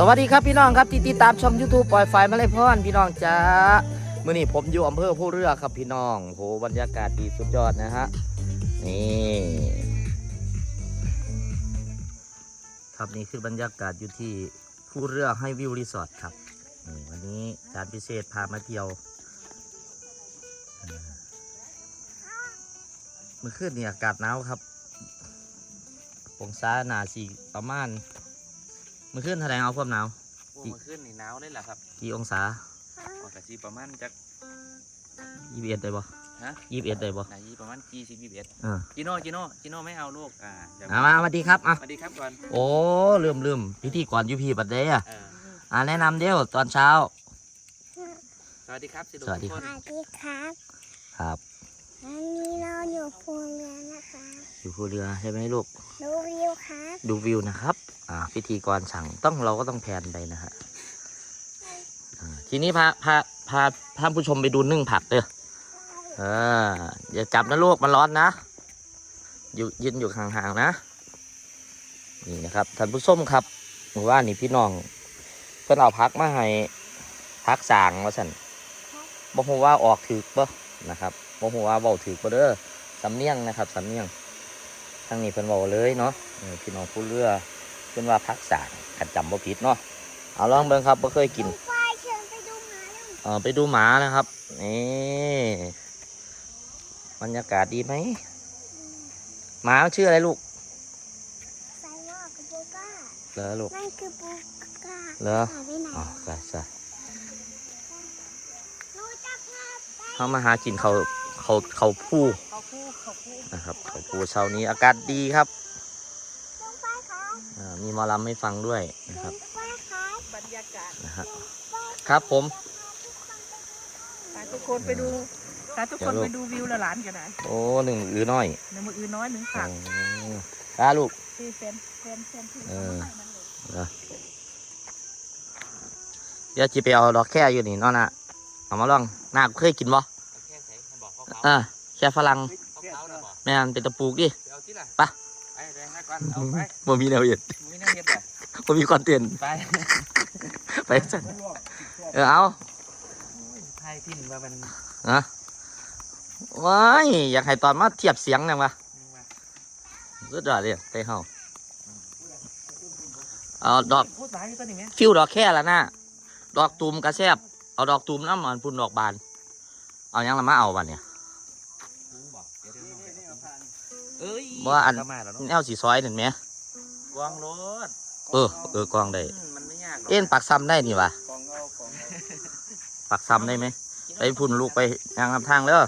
สวัสดีครับพี่น้องครับที่ติดตามช่อง YouTube ปล่อยไฟมาเลยพ่อนพี่น้องจ้ามื่อนี้ผมอยู่อำเภอผู้เรือครับพี่น้องโหบรรยากาศดีสุดยอดนะฮะนี่ครับนี่คือบรรยากาศอยู่ที่ผู้เรือให้วิวรีสอร์ทครับวันนี้จานพิเศษพามาเที่ยวเมื่อคืนนี่อากาศหนาวครับองศาหนาสีประมาณ มื่อคืนแสดงเอาความหนาว โอ้มาขึ้นนี่หนาวเลยล่ะครับกี่องศาออกกะจีประมาณจัก ยี่สิบเอ็ดได้บ่ฮะ ยี่สิบเอ็ดได้บ่ ไหนประมาณกี่สิบยี่สิบเอ็ดเออจิโน่จิโน่จิโน่ไม่เอาลูกอ่าเดี๋ยวเอามาสวัสดีครับอะสวัสดีครับก่อนโอ้ลืมลืมพิธีก่อนอยูพีบัดเดย์อะเอออ่าแนะนำเดี๋ยวตอนเช้า สวัสดีครับสิลูกสวัสดี ทุกคครันบสวัสดีครับ ครับ วันนี้เราอยู่ภูเรือนะคะอยู่ภูเรือใช่ไหมลูก ดูวิวครับดูวิวนะครับ อ่าพิธีกรสั่งต้องเราก็ต้องแพนไปนะฮะอ่าทีนี้พาพาพาท่านผู้ชมไปดูนึ่งผักเด้อเอออย่าจับนะลูกมันร้อนนะอยู่ยืนอยู่ห่างๆนะ นี่นะครับท่านผู้ชมครับหมู่ว่านี่พี่น้อง เพื่อนเอาพักมาให้พักสางว่าสันบอกฮูว่าออกถือปะนะครับ บอกฮูว่าเบาถือปะเด้อสำเนียงนะครับสำเนียงทางนี้เพิ่นบอกเลยเนาะเออพี่น้องผู้เรือเพิ่นว่าพักสารขัดจำบ่ผิดเนาะเอาลองเบิ่งครับบ่เคยกินไฟเชิญไปดูหมาแล้วเออไปดูหมานะครับนี่บรรยากาศดีไหมหมาชื่ออะไรลูกไซวอกับบูก้าเหรอลูกนั่นคือบูก้าเหรอหายไปไหนอ๋อใช่ใช่รู้จักครับเขามาหากินเขา เขาเขาผู้เขาคู่เขาคู่นะครับเขาผู้เช้านี้อากาศดีครับดูไฟครับอ่ามีหมอลำให้ฟังด้วยนะครับดูไฟครับบรรยากาศนะฮะครับผมพาทุกคนไปดูพาทุกคนเดี๋ยวลูกไปดูวิวและหลานกันนะโอ้หนึ่งอือน้อยในมืออื่นน้อยหนึ่งอ๋ฝากอตาลูกที่แฟนแฟนแฟนที่เออให้มันเลยเหรอเดี๋ยวจีไปเอาดอกแค่อยู่นี่เนาะนะเอามาลองหน้าเคยกินบ่ อกเขาเขาเออแค่ฝรั่งเขาเขานะบอกแม่นเป็นตะปลูกดิเดี๋ยวเอาที่ล่ะไปไปไปให้ก่อนเอาไปบ่มีแนวเห็ดมึงไม่น่าเฮ็ดเลยบ่มีคอนเทนต์ไปไปจันเออเอาไทยที่หนึ่งว่ามันนะว้ายอยากให้ตอนมาเทียบเสียงหน่อยวะสุดยอดเลยไปเฮาเอาดอกพูดสายอยู่ตัวนี้ไหมฟิวดอกแค่ละนะดอกตูมกระแซบเอาดอกตูมน้ำมันพุ่นดอกบาน เอาหยังละมาเอาบันเนี่ย กูบอกเดี๋ยวเดี๋ยวน้องไปเอา เอ้ยบ่ว่าอันเข้ามาแล้วเนาะแนวสีซอยเห็นไหม กวางรถเออเออกองได้อืมมันไม่ยากหรอกเอ็นปักซ้ำได้นี่วะกองเอากองเอาปักซ้ำได้ไหม ไปพุ่นลูกไปยางลำทางเด้อ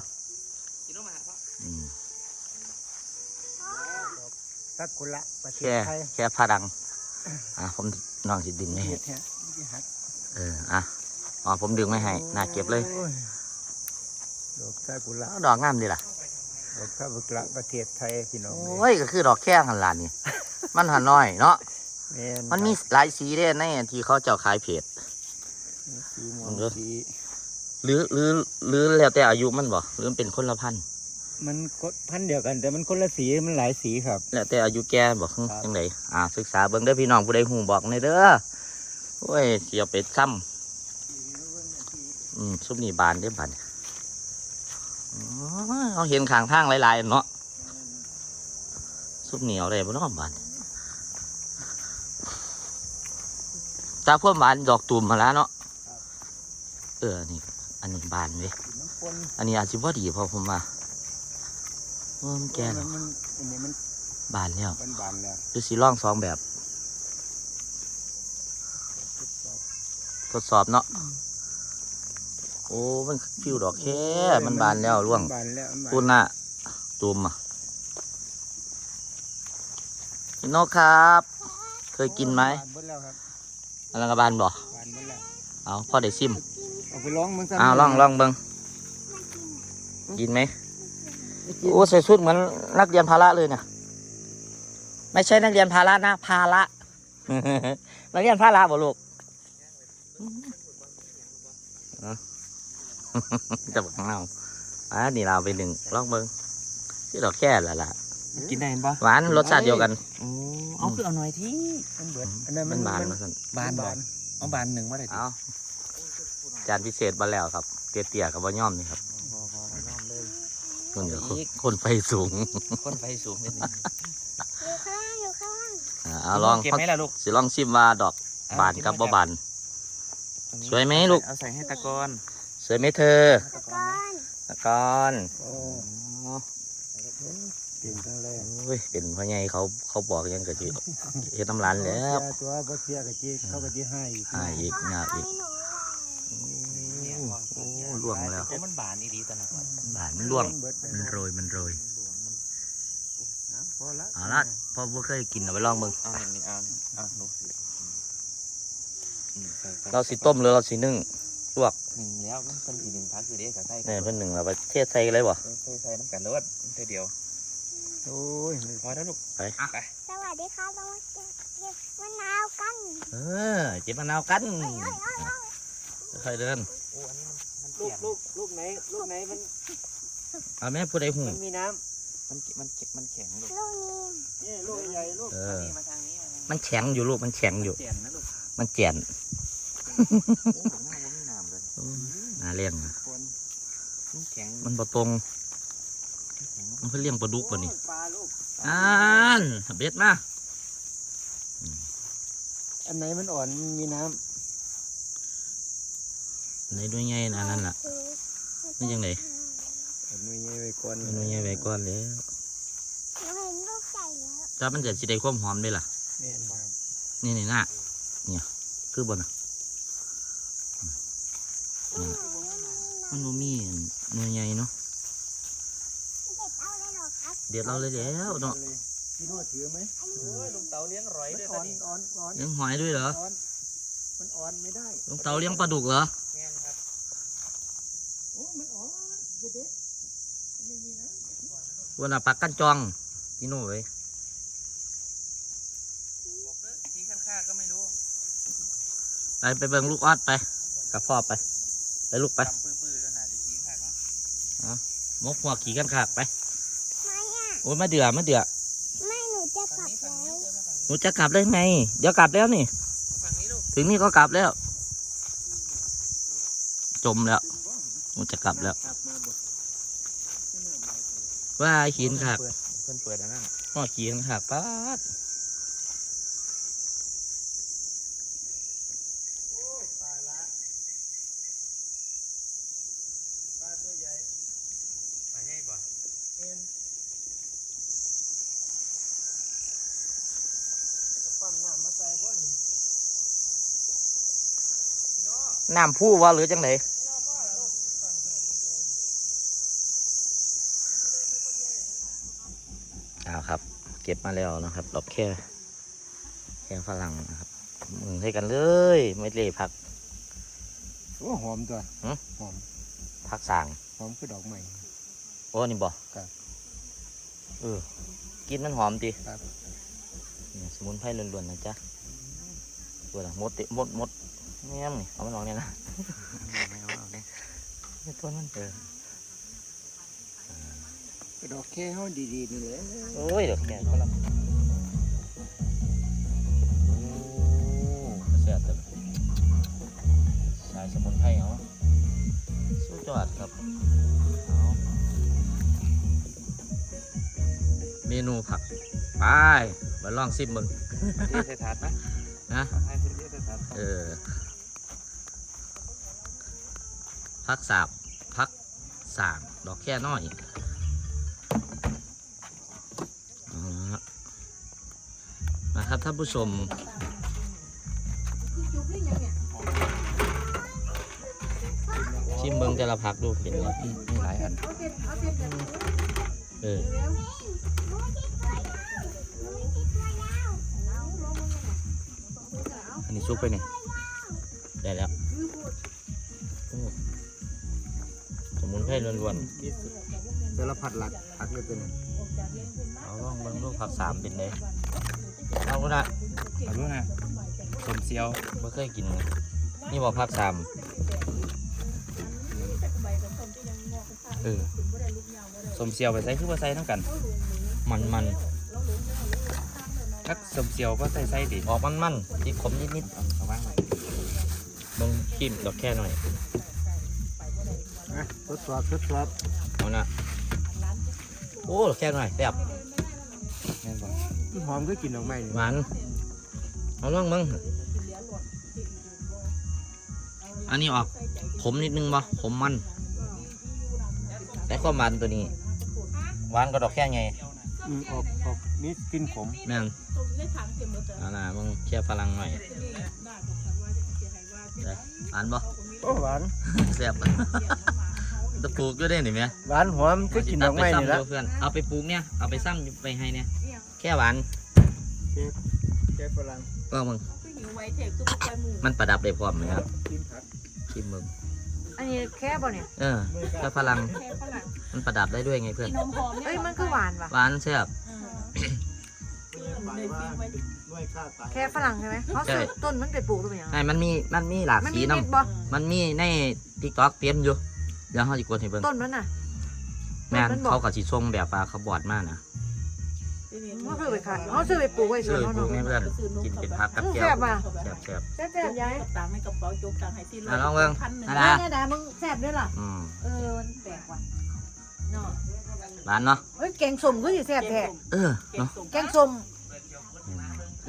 จิโน่มาหาพ่ออืมสักุระประเทศแค่ไทยแค่พาดัง อะผมน้องสิดึงไม่ให้เฮ็ดฮะนี่ฮักเอออะอ๋อผมดึงไม่ให้น่าเก็บเลยโอ้ดอกซากุระเอาดอกงามดีล่ะ ดอกซากุระประเทศไทยพี่น้องโอ้ยก็คือดอกแค่หันหลานนี่ มันหันน้อยเนาะแม่นมันมีหลายสีเด้ในที่เขาเจ้าขายเพจ สีม่วมังนเด้อสีหรือหรือหรือแล้วแต่อายุมันบ่หรือมันเป็นคนละพันธุ์มันก็พันธุ์เดียวกัน แต่มันคนละสีมันหลายสีครับ แล้วแต่อายุแกบอกครับยังไงอ่าศึกษาเบิ่งเด้อพี่น้องผู้ใดหูบอกในอยเด้อโอ้ยเสียเป็ดซ้ำอืมซุปนี่บานเด้อบานอ๋อ เอาเห็นข้างทางหลายๆเนาะซุปเหนียวได้บ่เนาะบานตาพวกบานดอกตุ่มมาแล้วเนาะเอออันนี่อันนี้บานเว้ยสีน้ำปนอันนี้อาจจะว่าดีพอผมว่าเออมันแก่มัเนาะนมันอันนี้มันบานแล้วบานบานๆแล้วดูสีร่องสองแบบ ทดสอบเนาะ โอ้ มันฟิวดอกแค่ มันบานแล้วร่วงบานแล้วมันบานพูดน่ะตูมอะกินนกครับ เคยกินไหมบานเบิดแล้วครับอันนั้นกบานบ่บานเบิดแล้วเอาพ่อได้ซิมเอาไปร้องมึงซะอ้าวลองลองเบิงกินไหมโอ้ใส่ชุดเหมือนนักเรียนพาระเลยเนี่ยไม่ใช่นักเรียนพาระนะพาระนักเรียนพาระบ่ลูกเอา จะบอกเงาอะนี่เราไปหนึ่งลองเบิงที่ดอกแค่ละล่ะกินได้เห็นปะหวานรสชาติเดียวกันโอ้เอาคือเอาหน่อยที่มันเบิดอันนั้นมัมันนบานมันมาสั่นบานบ่เอาบานหนึ่งมาได้ดิเอาจานพิเศษมาแล้วครับ เตี้ยๆกับว่าย่อมนี่ครับพอพอเราย่อมเลยคนเดียวคนคนไฟสูง คนไฟสูงนิดนึงอยู่ข้างล่างอยู่ข้างล่างอ่าเอาลองเก็บไหมล่ะลูกสิลองชิมว่าดอกบานกับบ่บานสวยไหมลูกเอาใส่ให้ตะกอนส วยไหมเธอตะกอนตะกอนโอ้เปลี่ยนทั้งแรกโอ้ยเป็นพ่อใหญ่เขาเขาบอกยังกะจิเฮ็ดน้ำร้านแล้วตัวบ่เสียกะจีเขากะจีให้อีกหาอีกหาอีกให้หนูโอ้ล่วงแล้วโอ้มันบานอีดีตะหนักว่ะบานมันล่วงเบิดมันโรยมันโรยพอละเอาละพอบ่เคยกินเอาไปลองเบิ่งเอาหนึ่งนี่เอานี่เอาลูกอืมใส่ใส่เราสิต้มหรือเราสินึ่ง ลวกหนึ่งแล้วมันเป็นสีหนึ่งพักคือเด็กกับไส้เนี่ยเพิ่นหนึ่งเราไปเทศใส่กันเลยบ่ใส่ใส่น้ำกันรสเท่เดียวโอ้ยพอแล้วลูกไปไปสวัสดีครับเรามาเก็บเก็บมะนาวกันเออเจ็บมะนาวกันเอ้ยเอ้ยเอ้ยเอ้ยค่อยๆเดินโอ้อันนี้มันมันลูเปลี่กยนลูกลูกไหนลูกไหนมันเอาแม่ผู้ใดหูมันมีน้มันมันมันแข็งลูกลูกนี้ำนี่ลูกใหญ่ลูกเออนี่มาทางนี้มาทางนี้มันแข็งอยู่ลูกมันแข็งอยู่เปลี่ยนนะลูกมันแจ่นโอ้ผมว่าผมไม่น้ำเลยน่าเลี้ยงนะคนมันแข็งมันบ่ตรงมันเพิ่นเลี้ยงปลาดุกบ่นี่โอ้ยปลาลูกอ่านเบ็ดมาอันไหนมันอ่อนมันมีน้ในด้วยไงอันนั้นล่ะนี่ยังไงำเอาหน่วยใหญ่ไว้ก่อนในด้วยไงไว้ก่อนแล้วหนูเห็นลูกใหญ่แล้วถ้ามันจะสิได้ความหอมได้ล่ะแม่นครับนี่นี่หน้าเนี่ยคือบ่น่ะลูกหนูไม่มีมันบ่มีหน่วยใหญ่เนาะเด็ดเอาเลยเหรอครับเดี๋ยวเราเลยแล้วเนาะพี่โน่ถือไหมโอ้ยลุงเต๋าเลี้ยงร้อยมันด้วยอ่ตออนนนี้อ่อนอ่อนเลี้ยงหอยด้วยเหรออ่อนมันอ่อนไม่ได้ลุงเต๋าเลี้ยงปลาดุกเหรอแม่นครับโอ้มันอ่อนเด็กๆไม่มีน้ำวันน่ะปลากั้นจองพี่โน่เว้ยบอกเด้อชี้ข้างๆก็ไม่รู้ไปไปเบิ่งลูกออดไปกับพ่อไป ไปลูกไปจำปื้อๆแล้วน่าจะชี้ข้างๆเนาะมกหัวขี่กันขากไปไม่อะโอ้ยมาเดือมาเดือไม่หนูจะกฝั่ลังบนี้ฝั่งแล้นี้วเดินมาฝั่งหนูจะกลับได้ไง เดี๋ยวกลับแล้วนี่ฝั่งนี้ลูกถึงนี่ก็กลับแล้ว จมแล้ว หนูจะกลับแล้วกลับมาบดว่าขีนขากเปิดเพิ่นเปิดอันนั้นพ่อขีนขากป้าด ไปให้บ่ ปั้มน้ำมาใส่บ่นี่ น้ำผู้วะหรือจังไหนเอาครับ เก็บมาแล้วนะครับ ดอกแค่แค่ฝรั่งนะครับมึงให้กันเลยไม่เล่พักโอ้หอมตัวหึหอมพักสั่งหอมคือดอกใหม่โอ้นี่บ่ครับเออกินมันหอมดีครับนี่สมุนไพรล้วนๆนะจ๊ะตัวน่ะมดติมดมด แง่มนี่เอามันลองเนี่ยนะไม่เอาเอาเนี่ยนี่ตัวนั้นเออก็ดอกแค่เฮาดีๆนี่แหละโอ้ยเดี๋ยวแกก็รับโอ้เสียแต่สายสมุนไพรเอาสุดยอดครับเอาเมนูผักไปมาลองซิมมึงมาเทใส่ถาดนะนะเอาให้เพิ่นเทใส่ถาดเออ พักสาบพักสางดอกแค่น้อยเอาละฮะนะครับท่านผู้ชมชิมเบิงแต่ละพักดูเป็นไงมีมีหลายอันเอาเด็ดเอาเด็ดแบบนี้เออเร็วหนูที่ตัวยาวหนูที่ตัวยาวเอาลงมาเลยเอาอันนี้ซุปไปเนี่ยได้แล้ว สมุนไพรล้วนมีสารพัดหลักผักเลยตัวนี้ๆเอาลองเบิ่งลูกผักสามเป็นเลยเอาก็ได้เอาดูนะสมเซียวไม่เคยกินเลยนี่บอกผักสามเออสมเซียวไปใส่คือว่าใส่ทั้งกันมมันมันทักสมเซียวก็ใส่ใส่ดิออกมันมันที่ขมนิดนิดเอาว่างไว้ๆมึงชิมดอกแค่หน่อยนะ ทดสอบทดสอบเอานะโอ้ดอกแค่หน่อยแซ่บแม่นบ่หอมก็กินดอกไม้นี่หวานเอาล่องมึงอันนี้ออกขมนิดนึงบ่ขมมันแต่ความหวานตัวนี้หวานก็ดอกแค่ไงอืมออกออกนี่กินขมแม่นเอาล่ะมึงเชียร์พลังหน่อยได้หวานบ่โอ้หวาน แซ่บตะ ปลูกก็ได้หนิแม่หวานหอมก็กินดอกไม้นี่ละเพื่อนเอาไปปลูกเนี่ยเอาไปซ้ำไปให้เนี่ยแค่หวานแกฝรั่งก็มึงหิวไว้เทปตุ๊กตาหมูมันประดับได้พร้อมไหมครับกินผักชิมมึงอันนี้แค่บ่เนี่ยเออแค่พลังแค่ฝรั่งมันประดับได้ด้วยไงเพื่อนนมหอมเอ้ยมันก็หวานว่ะหวานแซ่บหมายว่าด้วยค่าตายแค่ฝรั่งใช่ไหมเขาซื้อต้นมันไปปลูกหรือเปล่าไอ้มันมีมันมีหลากมันสีมีน้เม็ดบ่ำมันมีในทิกตอกเตรียมอยู่ เดี๋ยวเขาจะกดให้เบิ่งต้นมันน่ะ แม่นมันบอก เขากับสีส้มแบบปลาเขาบอดมากนะเขาซื้อไปขายเขาซื้อไปปลูกไว้สวช่นวยเขาปลูเนาะกให้เพื่อนกินเป็นพักกับแก้แซ่วบว่ะ แซ่บ แซ่บแซ่บแซ่บยายตังค์ในกระเป๋าจุกตังค์ให้ที่อะลองเบิ่งพันหนึ่งนะได้นะเนี่ยดามึงแซ่บด้วยล่ะอืมเออมันแปลกว่ะเนาะหวานเนาะเฮ้ยแกงสมก็สิแซ่บแท้เออเก็บเนาะส่งแกงสมอืมเ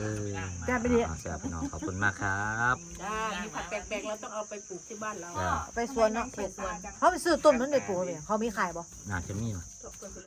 ออแซ่บไปดิ อ่าแซ่บพี่น้องขอบคุณมากครับจ้ามีผักแปลกๆเราต้องเอาไปปลูกที่บ้านเราจ้าไปสวนเนาะไปสวนเขาไปซื้อต้นมันไปปลูกเลยเขามีขายบ่น่าจะมีว่ะ